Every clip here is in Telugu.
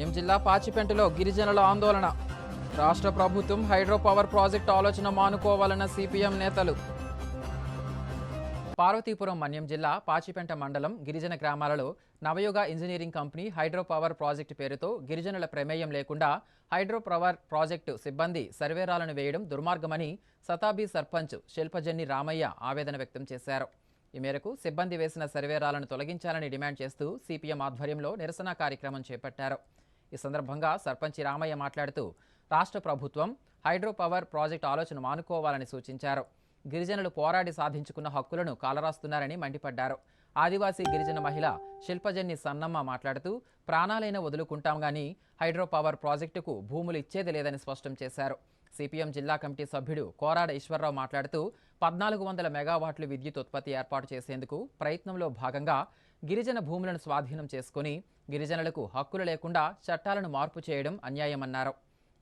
మన్యం జిల్లా పాచిపెంటలో గిరిజనుల ఆందోళన. రాష్ట్ర ప్రభుత్వం హైడ్రోపవర్ ప్రాజెక్టు ఆలోచన మానుకోవాలన్న సిపిఎం నేతలు. పార్వతీపురం మన్యం జిల్లా పాచిపెంట మండలం గిరిజన గ్రామాలలో Navayuga engineering company hydropower project పేరుతో గిరిజనుల ప్రమేయం లేకుండా హైడ్రోపవర్ ప్రాజెక్టు సిబ్బంది సర్వేరాలను వేయడం దుర్మార్గమని సతాబీ సర్పంచ్ శిల్పజన్ని రామయ్య ఆవేదన వ్యక్తం చేశారు. ఈ మేరకు సిబ్బంది వేసిన సర్వేరాలను తొలగించాలని డిమాండ్ చేస్తూ సిపిఎం ఆధ్వర్యంలో నిరసన కార్యక్రమం చేపట్టారు. ఈ సందర్భంగా సర్పంచి రామయ్య మాట్లాడుతూ రాష్ట్ర ప్రభుత్వం హైడ్రో పవర్ ప్రాజెక్టు ఆలోచన మానుకోవాలని సూచించారు. గిరిజనులు పోరాడి సాధించుకున్న హక్కులను కాలరాస్తున్నారని మండిపడ్డారు. ఆదివాసీ గిరిజన మహిళ శిల్పజన్ని సన్నమ్మ మాట్లాడుతూ ప్రాణాలైన వదులుకుంటాం గానీ హైడ్రో పవర్ ప్రాజెక్టుకు భూములు ఇచ్చేది లేదని స్పష్టం చేశారు. సిపిఎం జిల్లా కమిటీ సభ్యుడు కోరాడ ఈశ్వరరావు మాట్లాడుతూ పద్నాలుగు వందల మెగావాట్లు విద్యుత్ ఉత్పత్తి ఏర్పాటు చేసేందుకు ప్రయత్నంలో భాగంగా గిరిజన భూములను స్వాధీనం చేసుకుని గిరిజనులకు హక్కులు లేకుండా చట్టాలను మార్పు చేయడం అన్యాయమన్నారు.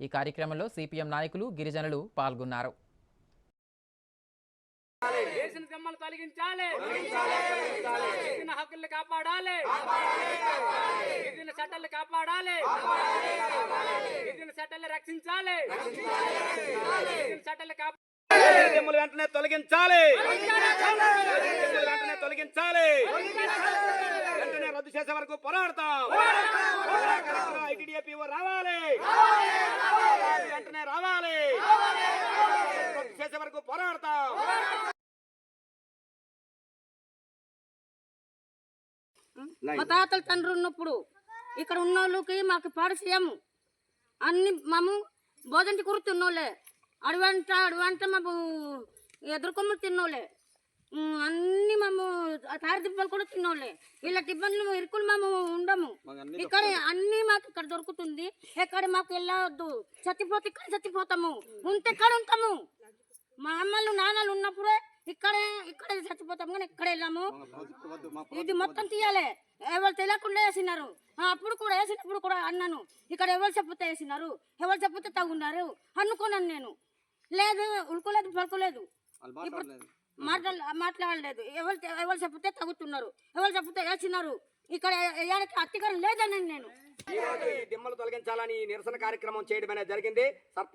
ఈ కార్యక్రమంలో సిపిఎం నాయకులు గిరిజనులు పాల్గొన్నారు. వేసిన తొలగించాలి. గిరిజన హక్కుల్ని కాపాడాలి. గిరిజన చట్టాలు కాపాడాలి. గిరిజన చట్టాలు రక్షించాలి. గిరిజన చట్టాలు వెంటనే తొలగించాలి. వెంటనే తొలగించాలి. వెంటనే రద్దు చేసే వరకు పోరాడతాం. ఐటీడీఏపీఓ రావాలి. వెంటనే రావాలి. రద్దు చేసే వరకు పోరాడతాం. మా తాతల తండ్రి ఉన్నప్పుడు ఇక్కడ ఉన్నోళ్ళకి మాకు పరిచయం అన్ని మేము భోజనం కూర అడవంట అడవంట మేము ఎదుర్కొమ్మలు తిన్నోళ్ళే. ఉమ్, అన్ని మేము తారి దిబ్బలు కూడా తిన్నోళ్ళే. ఇలాంటి ఇబ్బందులు ఇరుకులు మేము ఉండము. ఇక్కడ అన్ని మాకు ఇక్కడ దొరుకుతుంది. ఎక్కడ మాకు వెళ్ళవద్దు. చచ్చిపోతే ఇక్కడ చచ్చిపోతాము. ఉంటే ఇక్కడ ఉంటాము. మా అమ్మలు నాన్నలు ఉన్నప్పుడే ఇక్కడే ఇక్కడే చచ్చిపోతాము. కానీ ఇక్కడ వెళ్ళాము? ఇది మొత్తం తీయాలి. ఎవరు తెలియకుండా వేసినారు. అప్పుడు కూడా వేసినప్పుడు కూడా అన్నాను. ఇక్కడ ఎవరు చెప్పుతే వేసినారు? ఎవరు చెప్పుతే తగున్నారు? అనుకున్నాను నేను. లేదు ఉడుకోలేదు పడుకోలేదు. మాట్లాడ మాట్లాడలేదు. ఎవరు ఎవరు చెప్తే తగ్గుతున్నారు ఎవరు చెప్తే వేసినారు ఇక్కడ అత్తిగారు లేదని నేను. దిమ్మలు తొలగించాలని ఈ నిరసన కార్యక్రమం చేయడం అనేది జరిగింది.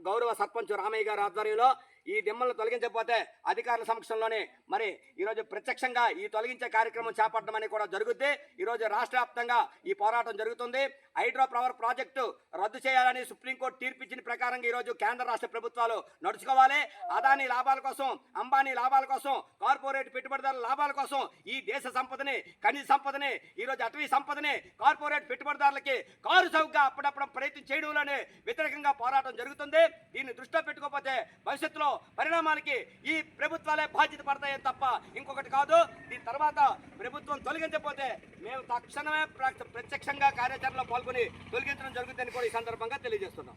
గౌరవ సర్పంచ్ రామయ్య గారి ఆధ్వర్యంలో ఈ దిమ్మలను తొలగించకపోతే అధికారుల సమక్షంలోనే మరి ఈరోజు ప్రత్యక్షంగా ఈ తొలగించే కార్యక్రమం చేపట్టడం అనేది కూడా జరుగుద్ది. ఈ రోజు రాష్ట్ర వ్యాప్తంగా ఈ పోరాటం జరుగుతుంది. హైడ్రో పవర్ ప్రాజెక్టు రద్దు చేయాలని సుప్రీంకోర్టు తీర్పిచ్చిన ప్రకారంగా ఈ రోజు కేంద్ర రాష్ట్ర ప్రభుత్వాలు నడుచుకోవాలి. అదానీ లాభాల కోసం అంబానీ లాభాల కోసం కార్పొరేట్ పెట్టుబడిదారుల లాభాల కోసం ఈ దేశ సంపదని ఖనిజ సంపదని ఈ రోజు అటవీ సంపదని కార్పొరేట్ పెట్టుబడిదారులకి కారు చౌకగా అప్పుడప్పుడు ప్రయత్నం చేయడంలోనే వ్యతిరేకంగా పోరాటం జరుగుతుంది. దీన్ని దృష్టిలో పెట్టుకోకపోతే భవిష్యత్తులో పరిణామానికి ఈ ప్రభుత్వాలే బాధ్యత పడతాయని తప్ప ఇంకొకటి కాదు. దీని తర్వాత ప్రభుత్వం తొలగించకపోతే మేము తక్షణమే ప్ర- ప్రత్యక్షంగా కార్యాచరణలో పాల్గొని తొలగించడం జరుగుతుందని కూడా ఈ సందర్భంగా తెలియజేస్తున్నాం.